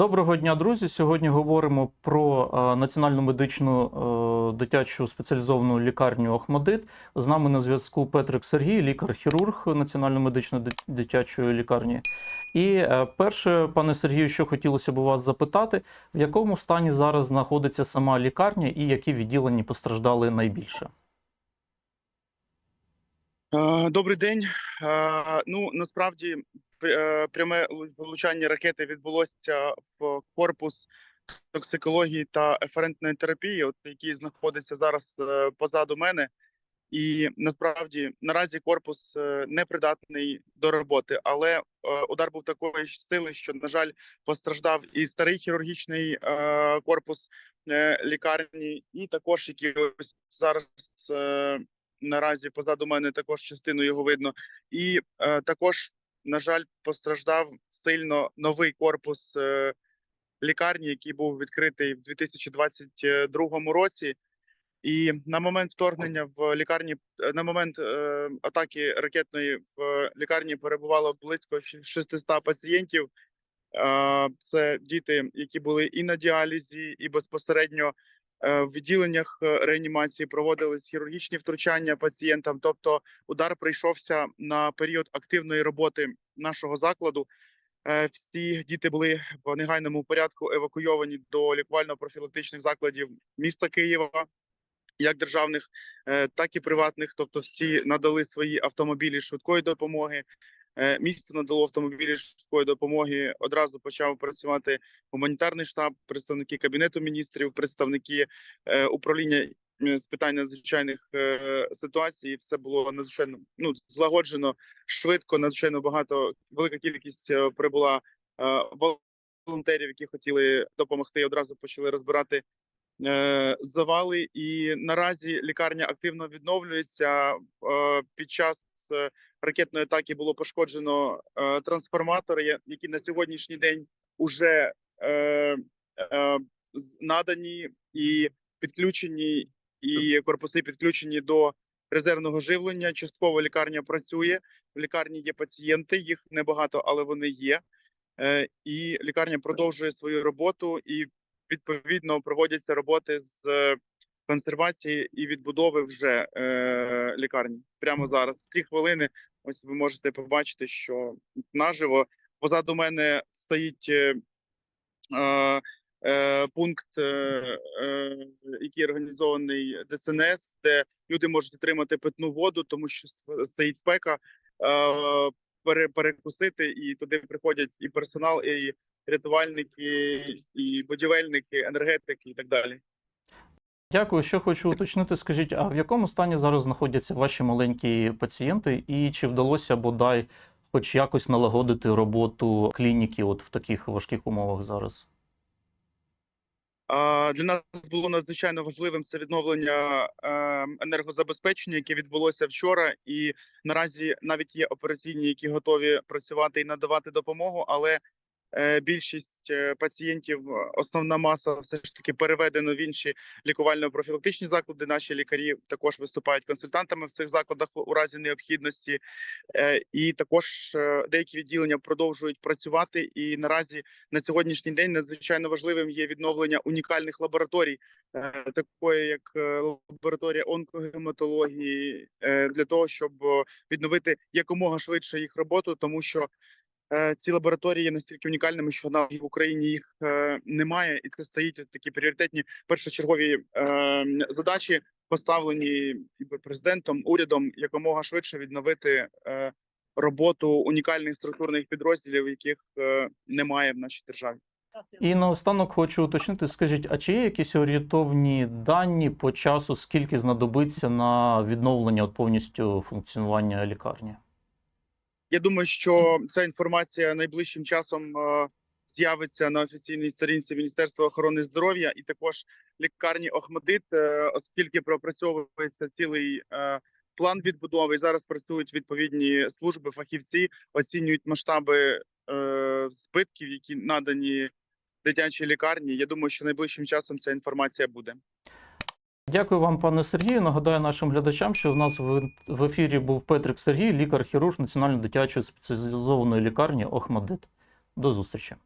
Доброго дня, друзі. Сьогодні говоримо про е, національну медичну е, дитячу спеціалізовану лікарню Охмадит. З нами на зв'язку Петрик Сергій, лікар-хірург Національної медичної дитячої лікарні. І е, перше, пане Сергію, що хотілося б у вас запитати, в якому стані зараз знаходиться сама лікарня і які відділення постраждали найбільше? Добрий день. Ну насправді пр- пряме влучання ракети відбулося в корпус токсикології та еферентної терапії, от який знаходиться зараз е, позаду мене. І насправді наразі корпус е, непридатний до роботи, але е, удар був такої сили, що на жаль постраждав і старий хірургічний е, корпус е, лікарні, і також який ось зараз е, наразі позаду мене також частину його видно. І е, також, на жаль, постраждав сильно новий корпус е, лікарні, який був відкритий в 2022 році. І на момент вторгнення в лікарні, е, на момент е, атаки ракетної в лікарні перебувало близько 600 пацієнтів. Це діти, які були і на діалізі, і безпосередньо в відділеннях е, реанімації проводились хірургічні втручання пацієнтам. Тобто, удар прийшовся на період активної роботи нашого закладу. Е, Всі діти були в негайному порядку евакуйовані до лікувально-профілактичних закладів міста Києва, як державних, е, так і приватних. Тобто, всі надали свої автомобілі швидкої допомоги. Е, Місто надало автомобілі швидкої допомоги. Одразу почав працювати гуманітарний штаб, представники кабінету міністрів, представники е, управління з питань надзвичайних е, ситуацій. Все було надзвичайно ну злагоджено швидко. Надзвичайно багато велика кількість прибула волонтерів, які хотіли допомогти. Одразу почали розбирати завали. І наразі лікарня активно відновлюється. Під час ракетної атаки було пошкоджено е, трансформатори, які на сьогоднішній день уже е, е, надані і підключені, і корпуси підключені до резервного живлення. Частково лікарня працює. В лікарні є пацієнти, їх небагато, але вони є. Е, і лікарня продовжує свою роботу, і відповідно проводяться роботи з консервації і відбудови вже е, лікарні. Прямо зараз. В ці хвилини ось ви можете побачити, що наживо позаду мене стоїть е, е, пункт, е, е, який організований ДСНС, де люди можуть отримати питну воду, тому що стоїть спека. Е, перекусити, і туди приходять і персонал, і рятувальники, і будівельники, енергетики, і так далі. Дякую. Що хочу уточнити, скажіть, а в якому стані зараз знаходяться ваші маленькі пацієнти, і чи вдалося бодай хоч якось налагодити роботу клініки от в таких важких умовах зараз? Для нас було надзвичайно важливим це відновлення е, енергозабезпечення, яке відбулося вчора, і наразі навіть є операційні, які готові працювати і надавати допомогу, але більшість е, пацієнтів, е, основна маса, все ж таки переведено в інші лікувально-профілактичні заклади. Наші лікарі також виступають консультантами в цих закладах у разі необхідності, Е, і також е, деякі відділення продовжують працювати. І наразі на сьогоднішній день надзвичайно важливим є відновлення унікальних лабораторій, е, такої як е, лабораторія онкогематології, е, для того, щоб е, відновити якомога швидше їх роботу, тому що е, ці лабораторії є настільки унікальними, що на в Україні їх е, немає, і це стоїть такі пріоритетні першочергові е, задачі, поставлені президентом, урядом якомога швидше відновити е, роботу унікальних структурних підрозділів, яких е, немає в нашій державі. І наостанок хочу уточнити, скажіть, а чи є якісь орієнтовні дані по часу, скільки знадобиться на відновлення от повністю функціонування лікарні? Я думаю, що ця інформація найближчим часом е, з'явиться на офіційній сторінці Міністерства охорони здоров'я, і також лікарні Охмадит, е, оскільки пропрацьовується цілий е, план відбудови. і Зараз працюють відповідні служби, фахівці оцінюють масштаби збитків, які надані дитячій лікарні. Я думаю, що найближчим часом ця інформація буде. Дякую вам, пане Сергію. Нагадаю нашим глядачам, що в нас в, ефірі був Петрик Сергій, лікар-хірург Національної дитячої спеціалізованої лікарні Охмадит. До зустрічі.